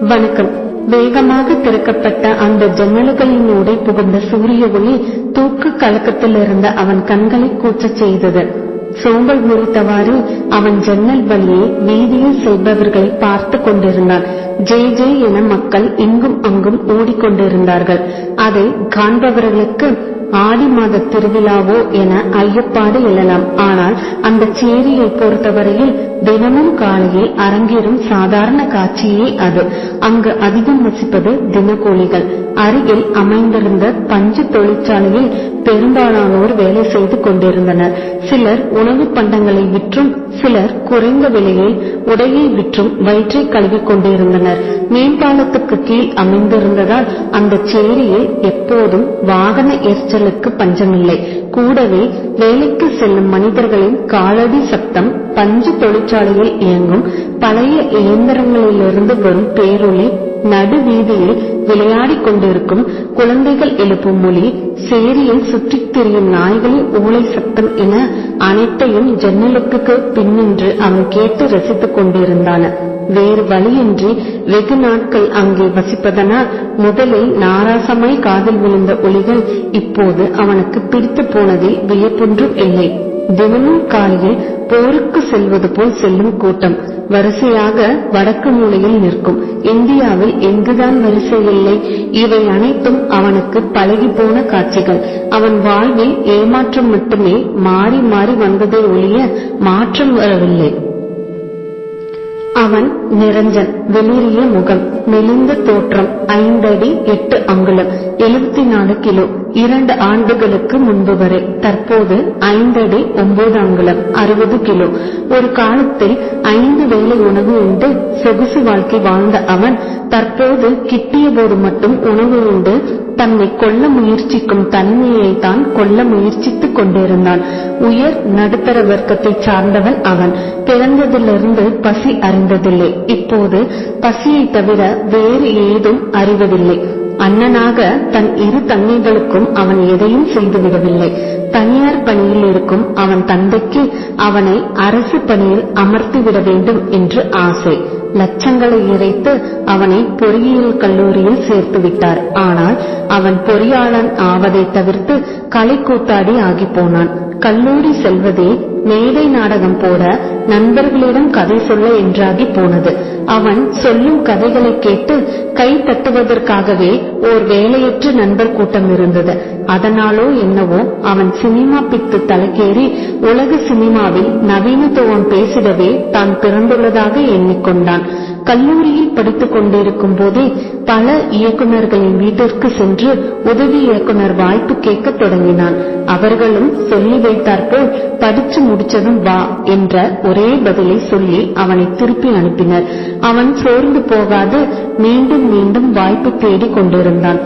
வணக்கம். வேகமாக திறக்கப்பட்ட அந்த ஜன்னல்களினூடே புகுந்த சூரிய ஒளி தூக்கு கலக்கத்தில் இருந்த அவன் கண்களை கூச்சச் செய்தது. சோம்பல் முறித்தவாறு அவன் ஜன்னல் வழியே வீதியில் செல்பவர்களை பார்த்து கொண்டிருந்தான். ஜே ஜே என மக்கள் இங்கும் அங்கும் ஓடிக்கொண்டிருந்தார்கள். அதை காண்பவர்களுக்கு ஆடி மாத திருவிழாவோ என ஐயப்பாடு எழலாம். ஆனால் அந்த சேரியை பொறுத்தவரையில் தினமும் காலையில் அரங்கேறும் சாதாரண காட்சியே அது. அங்கு அதிகம் வசிப்பது தினக்கூலிகள். அருகில் அமைந்திருந்த பஞ்சு தொழிற்சாலையில் பெரும்பாலானோர் வேலை செய்து கொண்டிருந்தனர். சிலர் உணவு பண்டங்களை விற்றும் சிலர் குறைந்த விலையில் உடையை விற்றும் வயிற்றை கழுவிக் கொண்டிருந்தனர். மேம்பாலத்துக்கு கீழ் அமைந்திருந்ததால் அந்த சேரியில் எப்போதும் வாகன எரிச்சலுக்கு பஞ்சமில்லை. கூடவே வேலைக்கு செல்லும் மனிதர்களின் காலடி சத்தம் பஞ்சு தொழிற்சாலையில் இயங்கும். பழைய இயந்திரங்களிலிருந்து வரும் பேரொளி நடு வீதியில் விளையாடிக் கொண்டிருக்கும் குழந்தைகள் எழுப்பும் மொழி சேரியில் சுற்றித் திரியும் நாய்களின் ஊளை சத்தம் என அனைத்தையும் ஜன்னலுக்கு பின்னின்று அவன் கேட்டு ரசித்துக் கொண்டிருந்தான். வேறு வழியின்றி வெகு நாட்கள் அங்கே வசிப்பதனால் முதலில் நாராசமாய் காதில் விழுந்த ஒளிகள் இப்போது அவனுக்கு பிடித்து போனதில் வியப்பொன்றும் இல்லை. தினமும் காலையில் போருக்கு செல்வது போல் செல்லும் கூட்டம் வரிசையாக வடக்கு மூலையில் நிற்கும். இந்தியாவில் எங்குதான் வரிசை இல்லை? இவை அனைத்தும் அவனுக்கு பழகி போன காட்சிகள். அவன் வாழ்வில் ஏமாற்றம் மட்டுமே மாறி மாறி வந்ததை ஒழிய மாற்றம் வரவில்லை. அவன் நிரஞ்சன் வெளிரிய முகம் மெலிந்த தோற்றம் ஐந்தடி எட்டு அங்குலம் எழுபத்தி நாலு கிலோ. இரண்டு ஆண்டுகளுக்கு முன்பு வரை. தற்போது ஐந்தடி ஒன்பது அங்குலம் அறுபது கிலோ. ஒரு காலத்தில் ஐந்து வேலை உணவு உண்டு சொகுசு வாழ்க்கை வாழ்ந்த அவன் தற்போது கிட்டிய போது மட்டும் உணவு உண்டு தன்னை கொல்ல முயற்சிக்கும் தன்மையை தான் கொல்ல முயற்சித்துக் கொண்டிருந்தான். உயர் நடுத்தர வர்க்கத்தை சார்ந்தவன் அவன். பிறந்ததிலிருந்து பசி அறிந்ததில்லை. இப்போது பசியை தவிர வேறு ஏதும் அறிவதில்லை. அண்ணனாக தன் இரு தங்கைகளுக்கும் அவன் எதையும் செய்துவிடவில்லை. தனியார் பணியில் இருக்கும் அவன் தந்தைக்கு அவனை அரசு பணியில் அமர்த்திவிட வேண்டும் என்று ஆசை. லட்சங்களை இறைத்து அவனை பொறியியல் கல்லூரியில் சேர்த்து விட்டார். ஆனால் அவன் பொறியாளன் ஆவதை தவிர்த்து களை கூத்தாடி ஆகி போனான். கல்லூரி செல்வதே மேடை நாடகம் போட நண்பர்களிடம் கதை சொல்ல என்றாகி போனது. அவன் சொல்லும் கதைகளை கேட்டு கை தட்டுவதற்காகவே ஓர் வேலையற்ற நண்பர் கூட்டம் இருந்தது. அதனாலோ என்னவோ அவன் சினிமா பித்து தலைக்கேறி உலக சினிமாவில் நவீனத்துவம் பேசிடவே தான் பிறந்துள்ளதாக எண்ணிக்கொண்டான். கல்லூரியில் படித்துக் கொண்டிருக்கும் போதே பல இயக்குநர்களின் வீட்டிற்கு சென்று உதவி இயக்குனர் வாய்ப்பு கேட்க தொடங்கினான். அவர்களும் சொல்லி வைத்தாற்போல் படிச்சு முடிச்சதும் வா என்ற ஒரே பதிலை சொல்லி அவனை திருப்பி அனுப்பினர். அவன் சோர்ந்து போகாது மீண்டும் மீண்டும் வாய்ப்பு தேடிக் கொண்டிருந்தான்.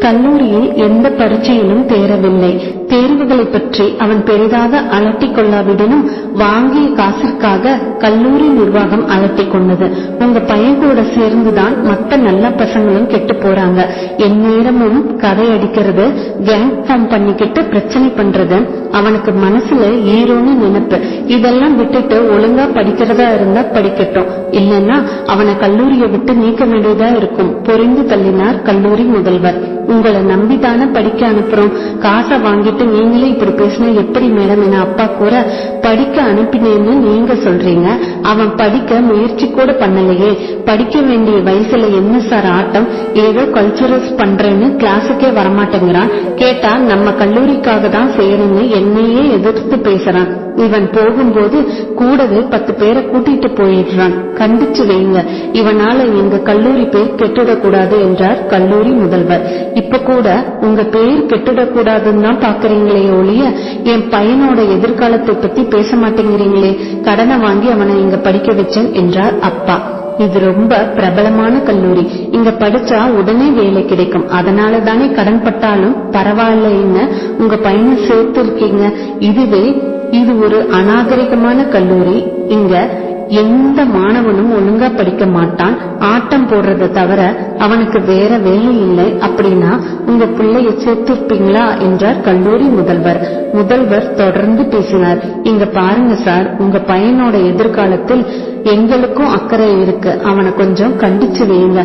கல்லூரியில் எந்த பரீட்சையிலும் தேரவில்லை. தேர்வுகளை பற்றி அவன் பெரிதாக அலட்டிக் கொள்ளாவிடனும் வாங்கிய காசிற்காக கல்லூரி நிர்வாகம் அலட்டிக் கொண்டது. உங்க பையன் கூட சேர்ந்துதான் மத்த நல்ல பசங்களும் கெட்டு போறாங்க. என் நேரமும் கதை அடிக்கிறது கேங் ஃபார்ம் பண்ணிக்கிட்டு பிரச்சனை பண்றது அவனுக்கு மனசுல ஈரோன்னு நினைப்பு. இதெல்லாம் விட்டுட்டு ஒழுங்கா படிக்கிறதா இருந்தா படிக்கட்டும். இல்லைன்னா அவனை கல்லூரியை விட்டு நீக்க வேண்டியதா இருக்கும். பொறிந்து தள்ளினார் கல்லூரி முதல்வர். உங்களை நம்பிதானே படிக்க அனுப்புறோம். காசை வாங்கிட்டு நீங்களே இப்படி பேசினா எப்படி மேடம்? என அப்பா கூற படிக்க அனுப்பினேன்னு நீங்க சொல்றீங்க. அவன் படிக்க முயற்சி கூட பண்ணலையே. படிக்க வேண்டிய வயசுல என்ன சார் ஆட்டம்? ஏதோ கல்ச்சுரல்ஸ் பண்றேன்னு கிளாஸுக்கே வரமாட்டேங்கிறான். கேட்டா நம்ம கல்லூரிக்காக தான் செய்யணும்னு என்னையே எதிர்த்து பேசுறான். இவன் போகும்போது கூடவே பத்து பேரை கூட்டிட்டு போயிடுறான். கண்டிச்சு வைங்க. இவனால எங்க கல்லூரி பேர் கெட்டுடக்கூடாது என்றார் கல்லூரி முதல்வர். இப்ப கூட உங்க பேர் கெட்டுடக்கூடாதுன்னு தான் பாக்குறீங்களே ஒழிய என் பையனோட எதிர்காலத்தை பத்தி பேச மாட்டேங்கிறீங்களே கடனை வாங்கி அவனை இங்க படிக்க வச்சேன் என்றார் அப்பா. இது ரொம்ப பிரபலமான கல்லூரி. இங்க படிச்சா உடனே வேலை கிடைக்கும். அதனால தானே கடன் பட்டாலும் பரவாயில்லைன்னு உங்க பையனை சேர்த்து இருக்கீங்க இதுவே இது ஒரு அநாகரிகமான கல்லூரி. இங்க எந்த மாணவனும் ஒழுங்கா படிக்க மாட்டான். ஆட்டம் போடுறத தவிர அவனுக்கு வேற வேலை இல்லை அப்படின்னா உங்க பிள்ளைய சேர்த்திருப்பீங்களா என்றார் கல்லூரி முதல்வர். முதல்வர் தொடர்ந்து பேசினார். இங்க பாருங்க சார் உங்க பையனோட எதிர்காலத்தில் எங்களுக்கும் அக்கறை இருக்கு. அவனை கொஞ்சம் கண்டிச்சு வையுங்க.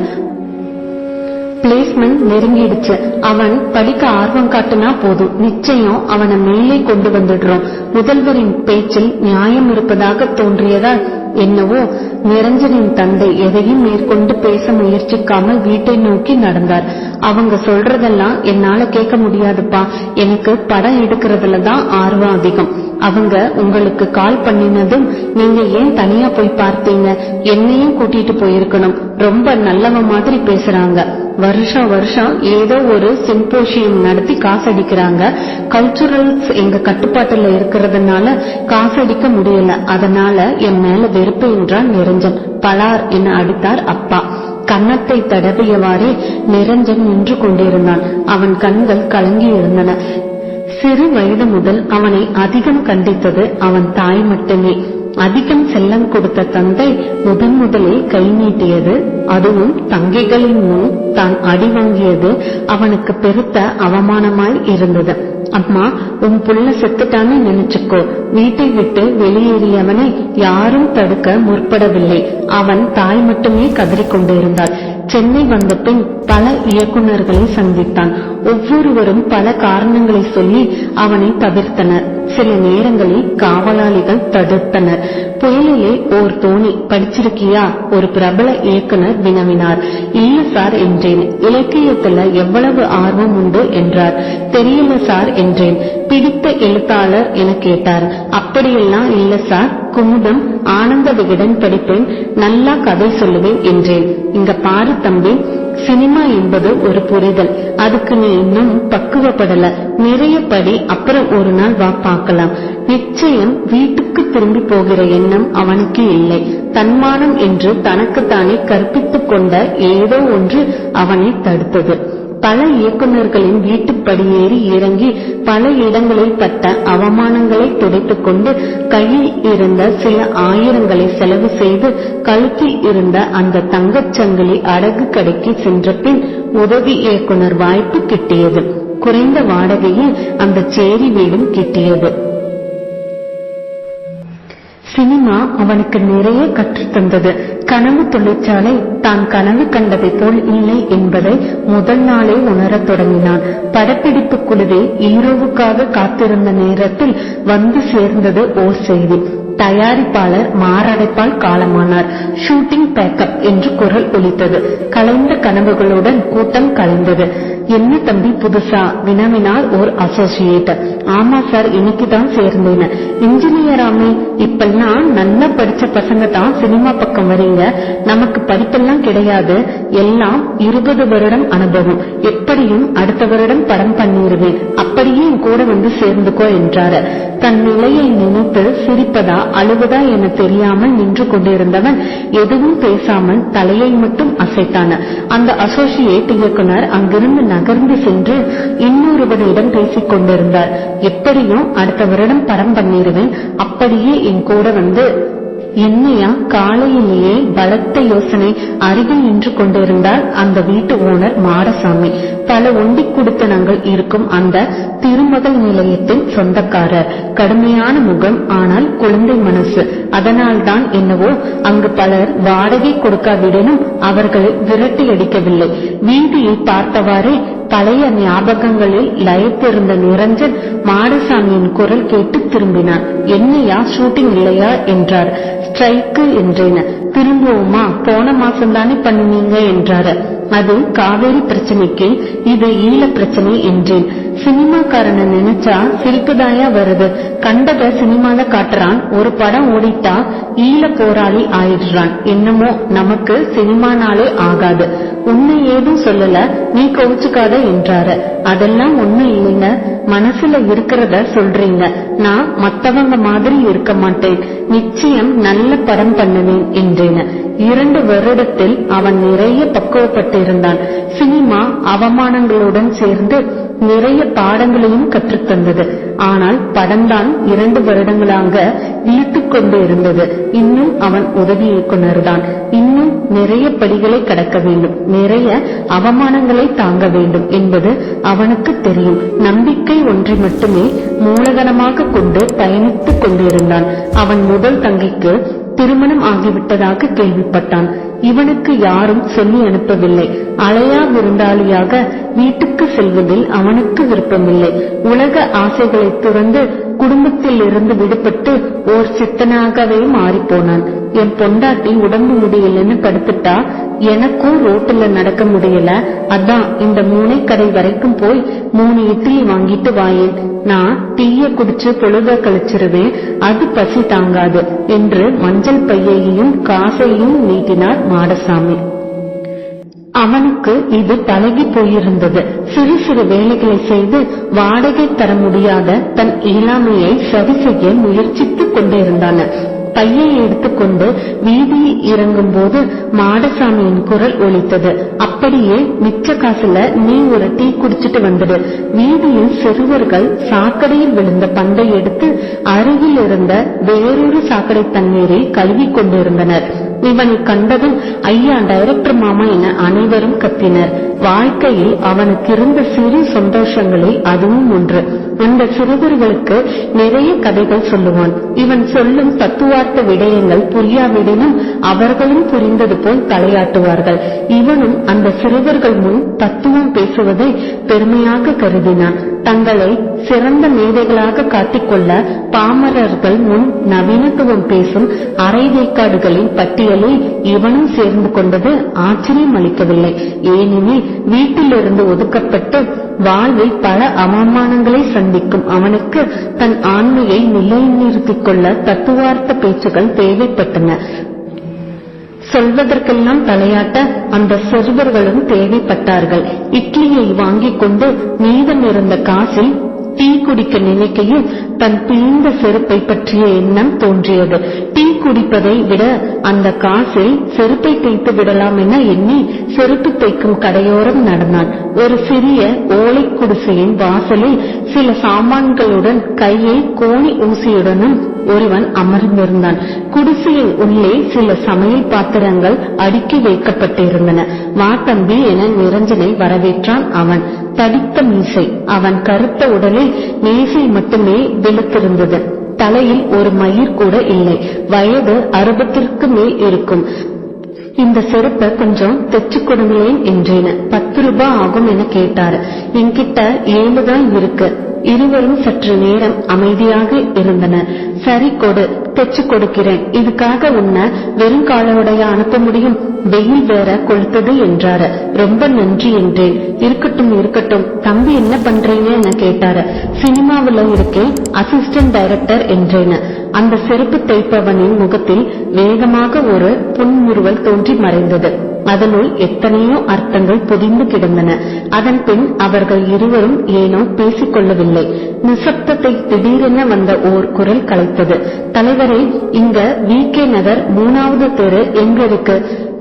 பிளேஸ்மெண்ட் நெருங்கிடுச்சு. அவன் படிக்க ஆர்வம் காட்டுனா போதும். நிச்சயம் அவனை மேலே கொண்டு வந்துடுறோம். முதல்வரின் பேச்சில் நியாயம் இருப்பதாக தோன்றியதால் என்னவோ நிரஞ்சனின் தந்தை எதையும் மேற்கொண்டு பேச முயற்சிக்காமல் வீட்டை நோக்கி நடந்தார். அவங்க சொல்றதெல்லாம் என்னால கேட்க முடியாதுப்பா. எனக்கு படம் எடுக்கிறதுல தான் ஆர்வம் அதிகம். அவங்க உங்களுக்கு கால் பண்ணினதும் நீங்க ஏன் தனியா போய் பார்த்தீங்க? என்னையும் கூட்டிட்டு போயிருக்கணும். ரொம்ப நல்லவ மாதிரி பேசுறாங்க. வருஷம் வருஷம் ஏதோ ஒரு சிம்போசியம் நடத்தி காசடிக்கிறாங்க. கல்ச்சுரல்ஸ் எங்க கட்டுப்பாட்டுல இருக்கிறதுனால காசடிக்க முடியல. அதனால என் மேல வெறுப்பு என்றான் நிரஞ்சன். பலார் என அடித்தார் அப்பா. கன்னத்தை தடவியவாறே நிரஞ்சன் நின்று கொண்டிருந்தான். அவன் கண்கள் கலங்கி இருந்தன. சிறு வயது முதல் அவனை அதிகம் கண்டித்தது அவன் தாய் மட்டுமே. அதிகம் செல்லம் கொடுத்த தந்தை முதன் முதலில் கை நீட்டியது. அதுவும் தங்கைகளின் முன் தான் அடி வாங்கியது. அவனுக்கு பெருத்த அவமானமாய் இருந்தது. அம்மா உன் புள்ள செத்துட்டான்னு நினைச்சுக்கோ. வீட்டை விட்டு வெளியேறியவனை யாரும் தடுக்க முற்படவில்லை. அவன் தாய் மட்டுமே கதறிக் கொண்டிருந்தாள் சென்னை வந்த பின் பல இயக்குநர்களை சந்தித்தான். ஒவ்வொருவரும் பல காரணங்களை சொல்லி அவனை தவிர்த்தனர். சில நேரங்களில் காவலாளிகள் தடுத்தனர். புயலிலே ஓர் தோணி படிச்சிருக்கியா? ஒரு பிரபல இயக்குனர் வினவினார். இல்ல சார் என்றேன். இலக்கியத்துல எவ்வளவு ஆர்வம் உண்டு? என்றார். தெரியல சார் என்றேன். பிடித்த எழுத்தாளர் என கேட்டார். அப்படியெல்லாம் இல்ல சார். குமுதம் ஆனந்த விகடன் படிப்பேன். நல்லா கதை சொல்லுவேன் என்றேன். இங்க பாரு தம்பி. சினிமா என்பது ஒரு புரிதல். அதுக்கு நீ இன்னும் பக்குவப்படல. நிறைய படி அப்புறம் ஒரு நாள் வா பார்க்கலாம். நிச்சயம் வீட்டுக்கு திரும்பி போகிற எண்ணம் அவனுக்கு இல்லை. தன்மானம் என்று தனக்குத்தானே கற்பித்துக் கொண்ட ஏதோ ஒன்று அவனை தடுத்தது. பல இயக்குநர்களின் வீட்டுப்படியேறி இறங்கி பல இடங்களில் பட்ட அவமானங்களை துடைத்துக் கொண்டு கையில் இருந்த சில ஆயிரங்களை செலவு செய்து கழுத்தில் இருந்த அந்த தங்கச் சங்கிலி அடகு கடைக்கு சென்ற பின் உதவி இயக்குனர் வாய்ப்பு கிட்டியது. குறைந்த வாடகையில் அந்த சேரி வீடும் கிட்டியது. சினிமா அவனுக்கு நிறைய கற்றுத்தந்தது. கனவு தொழிற்சாலை தான் கனவு கண்டதை போல் இல்லை என்பதை முதல் நாளே உணரத் தொடங்கினான். படப்பிடிப்பு குழுவே ஹீரோவுக்காக காத்திருந்த நேரத்தில் வந்து சேர்ந்தது ஓர் செய்தி. தயாரிப்பாளர் மாரடைப்பால் காலமானார். ஷூட்டிங் பேக்கப் என்று குரல் ஒலித்தது. கலைந்த கனவுகளுடன் கூட்டம் கலைந்தது. என்ன தம்பி புதுசா? வினவினார் ஓர் அசோசியேட் ஆமா சார் இன்னைக்கு தான் சேர்ந்தேன் இன்ஜினியராமே இப்பெல்லாம் நல்லா படிச்ச பசங்க தான் சினிமா பக்கம் வரீங்க. நமக்கு படிப்பெல்லாம் கிடையாது. எல்லாம் இருபது வருடம் அனுபவம். எப்படியும் அடுத்த வருடம் படம் பண்ணிடுவேன் அப்படியே என் கூட வந்து சேர்ந்துக்கோ என்றாரு. தன் நிலையை நினைத்து சிரிப்பதா அழுவதா என தெரியாமல் நின்று கொண்டிருந்தவன் எதுவும் பேசாமல் தலையை மட்டும் அசைத்தான. அந்த அசோசியேட் இயக்குனர் அங்கிருந்து நகர்ந்து சென்று இன்னொருவனிடம் பேசிக் கொண்டிருந்தார். எப்படியும் அடுத்த வருடம் படம் பண்ணிடுவேன். அப்படியே என் கூட வந்து என்னையா காலையிலேயே பலத்த யோசனை அருகில் நின்று கொண்டிருந்தார் அந்த வீட்டு ஓனர் மாடசாமி. பல ஒண்டி குடித்தனங்கள் இருக்கும் அந்த திருமகள் நிலையத்தின் சொந்தக்காரர். கடுமையான முகம் ஆனால் குழந்தை மனசு. அதனால்தான் என்னவோ அங்கு பலர் வாடகை கொடுக்காவிடனும் அவர்களை விரட்டி அடிக்கவில்லை. வீதியை பார்த்தவாறே பழைய ஞாபகங்களில் லயத்திருந்த நிரஞ்சன் மாடசாமியின் குரல் கேட்டு திரும்பினான் என்னையா ஷூட்டிங் இல்லையா? என்றார். ஸ்ட்ரைக்கு என்றேன். திரும்பவுமா? போன மாசம் தானே பண்ணினீங்க என்றாரு. அது காவேரி பிரச்சனைக்கு இது ஈழ பிரச்சனை என்றேன் சினிமாக்காரனை நினைச்சா சிரிப்புதாயா வருது. கண்டத சினிமால காட்டுறான். ஒரு படம் ஓடிட்டா ஈழ போராளி ஆயிடுறான். என்னமோ நமக்கு சினிமானாலே ஆகாது. உன்னை ஏதும் சொல்லல. நீ கவுச்சுக்காத என்றாரு. அதெல்லாம் ஒண்ணு இல்லைங்க. மனசுல இருக்கிறத சொல்றீங்க. நான் மத்தவங்க மாதிரி இருக்க மாட்டேன். நிச்சயம் நல்ல படம் பண்ணுவேன் என்றேன். இரண்டு வருடத்தில் அவன் நிறைய பக்குவப்பட்டு இருந்தான் சினிமா அவமானங்களுடன் சேர்ந்து நிறைய பாடங்களையும் கற்றுத்தந்தது ஆனால் படம்தான் இரண்டு வருடங்களாக இழுத்துக் கொண்டு இருந்தது. இன்னும் அவன் உதவி இயக்குனர் தான் இன்னும் நிறைய படிகளை கடக்க வேண்டும். நிறைய அவமானங்களை தாங்க வேண்டும் என்பது அவனுக்கு தெரியும். நம்பிக்கை ஒன்றை மட்டுமே மூலதனமாக கொண்டு பயணித்துக் கொண்டிருந்தான். அவன் முதல் தங்கைக்கு திருமணம் ஆகிவிட்டதாக கேள்விப்பட்டான். இவனுக்கு யாரும் சொல்லி அனுப்பவில்லை. அலையா விருந்தாளியாக வீட்டுக்கு செல்வதில் அவனுக்கு விருப்பமில்லை. உலக ஆசைகளை துறந்து குடும்பத்தில் இருந்து விடுபட்டு ஓர் சித்தனாகவே மாறிப்போனான். என் பொண்டாட்டி உடம்பு முடியலன்னு படுத்துட்டா? எனக்கும் ரோட்டுல நடக்க முடியல. அதான் இந்த மூனை கடை வரைக்கும் போய் மூணு இட்லி வாங்கிட்டு வாயேன். நான் டீய குடிச்சு பொழுத கழிச்சிருவேன். அது பசி தாங்காது என்று மஞ்சள் பையையும் காசையும் நீட்டினார் மாடசாமி. அவனுக்கு இது பழகி போயிருந்தது. சிறு சிறு வேலைகளை செய்து வாடகை தர முடியாத தன் இயலாமையை சரி செய்ய முயற்சித்துக் கொண்டிருந்தான. பையை எடுத்துக்கொண்டு வீதியில் இறங்கும் போது மாடசாமியின் குரல் ஒலித்தது. அப்படியே மிச்ச காசுல நீ ஒரு டீ குடிச்சிட்டு வந்துடு வீதியில் சிறுவர்கள் சாக்கடையில் விழுந்த பந்தை எடுத்து அருகில் இருந்த வேறொரு சாக்கடை தண்ணீரில் கழுவி கொண்டிருந்தனர். இவனை கண்டதும் ஐயா டைரக்டர் மாமா என அனைவரும் கத்தினர். வாழ்க்கையில் அவனுக்கு இருந்த சிறு சந்தோஷங்களில் அதுவும் ஒன்று. அந்த சிறுவர்களுக்கு நிறைய கதைகள் சொல்லுவான். இவன் சொல்லும் தத்துவார்த்த விடயங்கள் புரியாவிடனும் அவர்களும் புரிந்தது போல் தலையாட்டுவார்கள். இவனும் அந்த சிறுவர்கள் முன் தத்துவம் பேசுவதை பெருமையாக கருதினான். தங்களை சிறந்த மேதைகளாக காட்டிக்கொள்ள பாமரர்கள் முன் நவீனத்துவம் பேசும் அரைவேக்காடுகளின் பட்டியலில் இவனும் சேர்ந்து கொண்டது ஆச்சரியம் அளிக்கவில்லை ஏனெனில் வீட்டிலிருந்து ஒதுக்கப்பட்டு வாழ்வில் பல அவமானங்களை சந்திக்கும் அவனுக்கு தன் ஆண்மையை நிலைநிறுத்திக் கொள்ள தத்துவார்த்த பேச்சுகள் தேவைப்பட்டன. சொல்வதற்கெல்லாம் தலையாட்ட அந்த சிறுவர்களும் தேவைப்பட்டார்கள். இட்லியை வாங்கிக் கொண்டு மீதம் இருந்த காசில் டீ குடிக்க நினைக்கையில் தன் பிழிந்த செருப்பை பற்றிய எண்ணம் தோன்றியது. டீ குடிப்பதை விட அந்த காசில் செருப்பை தைத்து விடலாம் என எண்ணி செருப்பு தைக்கும் கடையோரம் நடந்தான். ஒரு சிறிய ஓலை குடிசையின் வாசலில் சில சாமான்களுடன் கையை கோணி ஊசியுடனும் ஒருவன் அமர்ந்திருந்தான். குடிசையின் உள்ளே சில சமையல் பாத்திரங்கள் அடுக்கி வைக்கப்பட்டிருந்தன. வா தம்பி என நிரஞ்சனை வரவேற்றான் அவன். தடித்த மீசை. அவன் கருத்த உடலில் மீசை மட்டுமே வெளுத்திருந்தது தலையில் ஒரு மயிர் கூட இல்லை. வயது அறுபத்திற்கு மேல் இருக்கும். இந்த செருப்பை கொஞ்சம் தைச்சு கொடுங்களேன் என்றேன். பத்து ரூபாய் ஆகும் என கேட்டாரு. என்கிட்ட ஏழுதான் இருக்கு. இருவரும் சற்று நேரம் அமைதியாக இருந்தனர். சரி கொடு தைச்சு கொடுக்கிறேன் இதுக்காக உன்னை வெறும் காலோடைய அனுப்ப முடியும். வெயில் வேற கொளுத்தது என்றாரு. ரொம்ப நன்றி என்றேன் இருக்கட்டும் இருக்கட்டும். தம்பி என்ன பண்றீங்க என கேட்டாரு. சினிமாவுல இருக்கேன் அசிஸ்டன்ட் டைரக்டர் என்றேன் அந்த செருப்பு தைப்பவனின் முகத்தில் வேகமாக ஒரு புன்முறுவல் தோன்றி மறைந்தது. அதனுள் எத்தனையோ அர்த்தங்கள் பொதிந்து கிடந்தன. அதன் பின் அவர்கள் இருவரும் ஏனோ பேசிக் கொள்ளவில்லை. நிசப்தத்தை திடீரென வந்த ஓர் குரல் கலைத்தது தலைவரே இங்க வி கே நகர் மூணாவது தெரு எங்க இருக்கு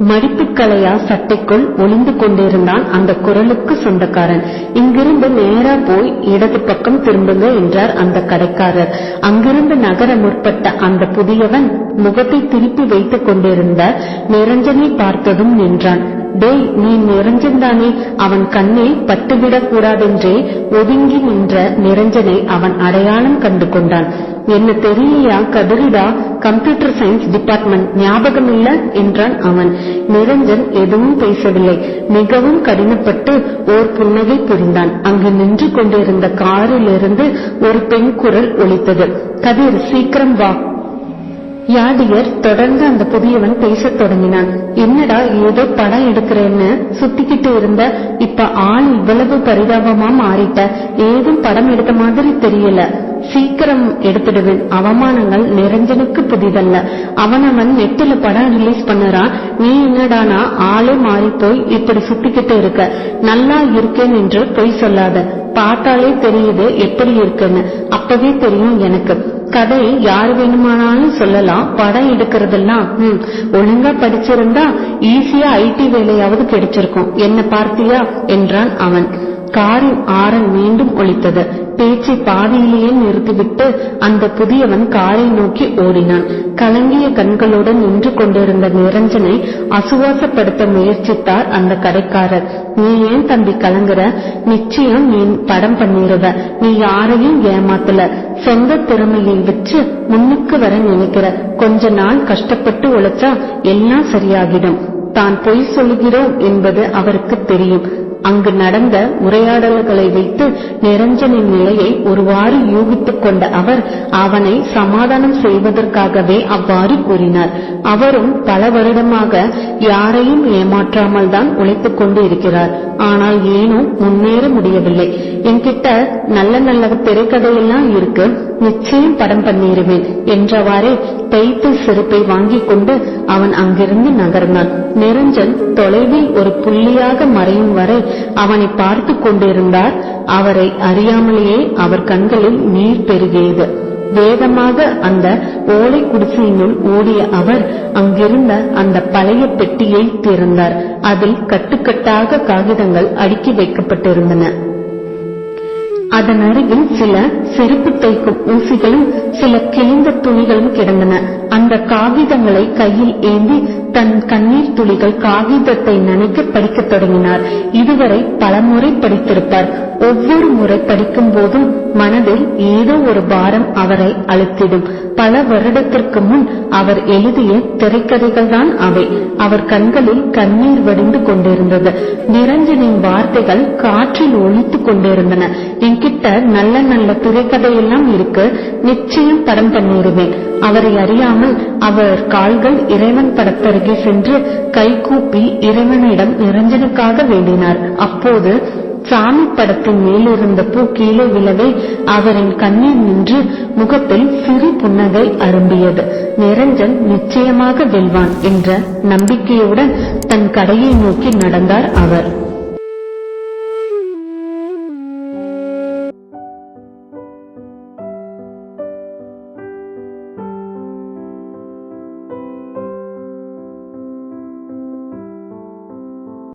மடிப்புக்கலையா சட்டைக்குள் ஒளிந்து கொண்டிருந்தான் அந்த குரலுக்கு சொந்தக்காரன். இங்கிருந்து நேரா போய் இடது பக்கம் திரும்புங்க என்றார் அந்த கடைக்காரர். அங்கிருந்து நகர முற்பட்ட அந்த புதியவன் முகத்தை திருப்பி வைத்துக் கொண்டிருந்த நிரஞ்சனை பார்த்ததும் நின்றான். டேய் நீ நிரஞ்சன்தானே அவன் கண்ணில் பட்டுவிடக் கூடாதென்றே ஒதுங்கி நின்ற நிரஞ்சனை அவன் அடையாளம் கண்டு கொண்டான் என்ன தெரியலையா கதிரிடா? கம்ப்யூட்டர் சயின்ஸ் டிபார்ட்மெண்ட் ஞாபகம் இல்ல என்றான் அவன். நிரஞ்சன் எதுவும் பேசவில்லை. மிகவும் கடினப்பட்டு ஓர் புன்னகை புரிந்தான். அங்கு நின்று கொண்டிருந்த காரிலிருந்து ஒரு பெண் குரல் ஒலித்தது. கதிர் சீக்கிரம் வா. யாடியர் தொடர்ந்து அந்த புதியவன் பேசத் தொடங்கினான். என்னடா ஏதோ படம் எடுக்கிறேன்னு சுத்திக்கிட்டு இருந்த இப்ப ஆள் இவ்வளவு பரிதாபமா மாறிட்ட. ஏதும் படம் எடுத்த மாதிரி தெரியல. சீக்கிரம் எடுத்துடுவேன். அவமானங்கள் நிரஞ்சனுக்கு புதிதல்ல. அவனவன் நெட்டுல படம் ரிலீஸ் பண்ணுறான். நீ என்னடானா ஆளே மாறி போய் இப்படி சுத்திக்கிட்டு இருக்க. நல்லா இருக்கேன் என்று பொய் சொல்லாத. பார்த்தாலே தெரியுது எப்படி இருக்குன்னு. அப்பவே தெரியும் எனக்கு. கதை யார் வேணுமானாலும் சொல்லலாம் படம் எடுக்கிறதெல்லாம் ம் ஒழுங்கா படிச்சிருந்தா ஈஸியா ஐடி வேலையாவது கிடைச்சிருக்கும். என்ன பார்த்தியா? என்றான் அவன். காரின் ஆரன் மீண்டும் ஒழித்தது பேச்சை பாதியிலேயே நிறுத்திவிட்டு அந்த புதியவன் காரை நோக்கி ஓடினான். கலங்கிய கண்களுடன் நின்று கொண்டிருந்த நிரஞ்சனை அசுவாசப்படுத்த முயற்சித்தார் அந்த கடைக்காரர். நீ ஏன் தம்பி கலங்குற? நிச்சயம் நீ படம் பண்ணிருவ. நீ யாரையும் ஏமாத்தல. சொந்த திறமையை வச்சு முன்னுக்கு வர நினைக்கிற. கொஞ்ச நாள் கஷ்டப்பட்டு உழைச்சா எல்லாம் சரியாகிடும். தான் பொய் சொல்கிறோம் என்பது அவருக்கு தெரியும். அங்கு நடந்த உரையாடல்களை வைத்து நிரஞ்சனின் நிலையை ஒருவாறு யூகித்துக் கொண்ட அவர் அவனை சமாதானம் செய்வதற்காகவே அவ்வாறு கூறினார். அவரும் பல வருடமாக யாரையும் ஏமாற்றாமல் தான் உழைத்துக் கொண்டு இருக்கிறார். ஆனால் ஏனோ முன்னேற முடியவில்லை. என்கிட்ட நல்ல நல்ல திரைக்கதையெல்லாம் இருக்கு. நிச்சயம் படம் பண்ணிருவேன் என்றவாறே தைத்து செருப்பை வாங்கிக் கொண்டு அவன் அங்கிருந்து நகர்ந்தான். நிரஞ்சன் தொலைவில் ஒரு புள்ளியாக மறையும் வரை அவனை பார்த்து கொண்டிருந்தார். அவரை அறியாமலேயே அவர் கண்களில் நீர் பெருகியது. வேகமாக அந்த ஓலை குடிசையினுள் ஓடிய அவர் அங்கிருந்த அந்த பழைய பெட்டியை திறந்தார். அதில் கட்டுக்கட்டாக காகிதங்கள் அடுக்கி வைக்கப்பட்டிருந்தன. அதன் அருகில் சில செருப்பு தைக்கும் ஊசிகளும் சில கிழிந்த துணிகளும் கிடந்தன. அந்த காகிதங்களை கையில் ஏந்தி தன் கண்ணீர் துளிகள் காகிதத்தை நனைக்க படிக்கத் தொடங்கினார். இதுவரை பலமுறை படித்திருப்பார். ஒவ்வொரு முறை படிக்கும் போதும் மனதில் ஏதோ ஒரு பாரம் அவரை அழுத்திடும். பல வருடத்திற்கு முன் அவர் எழுதிய திரைக்கதைகள் தான் அவை. அவர் கண்களில் கண்ணீர் வடிந்து கொண்டிருந்தது. நிரஞ்சனின் வார்த்தைகள் காற்றில் ஒழித்துக் கொண்டிருந்தன. என்கிட்ட நல்ல நல்ல திரைக்கதையெல்லாம் இருக்கு. நிச்சயம் படம் பண்ணிடுவேன் அவரை அறியாமல் அவர் கால்கள் இறைவன் படத்தருகே சென்று கைகூப்பி இறைவனிடம் நிரஞ்சனுக்காக வேண்டினார். அப்போது சாமி படத்தின் மேலிருந்த பூ கீழே விழவே அவரின் கண்ணீர் நின்று முகத்தில் சிறு புன்னகை அரும்பியது. நிரஞ்சன் நிச்சயமாக வெல்வான் என்ற நம்பிக்கையுடன் தன் கடையை நோக்கி நடந்தார் அவர்.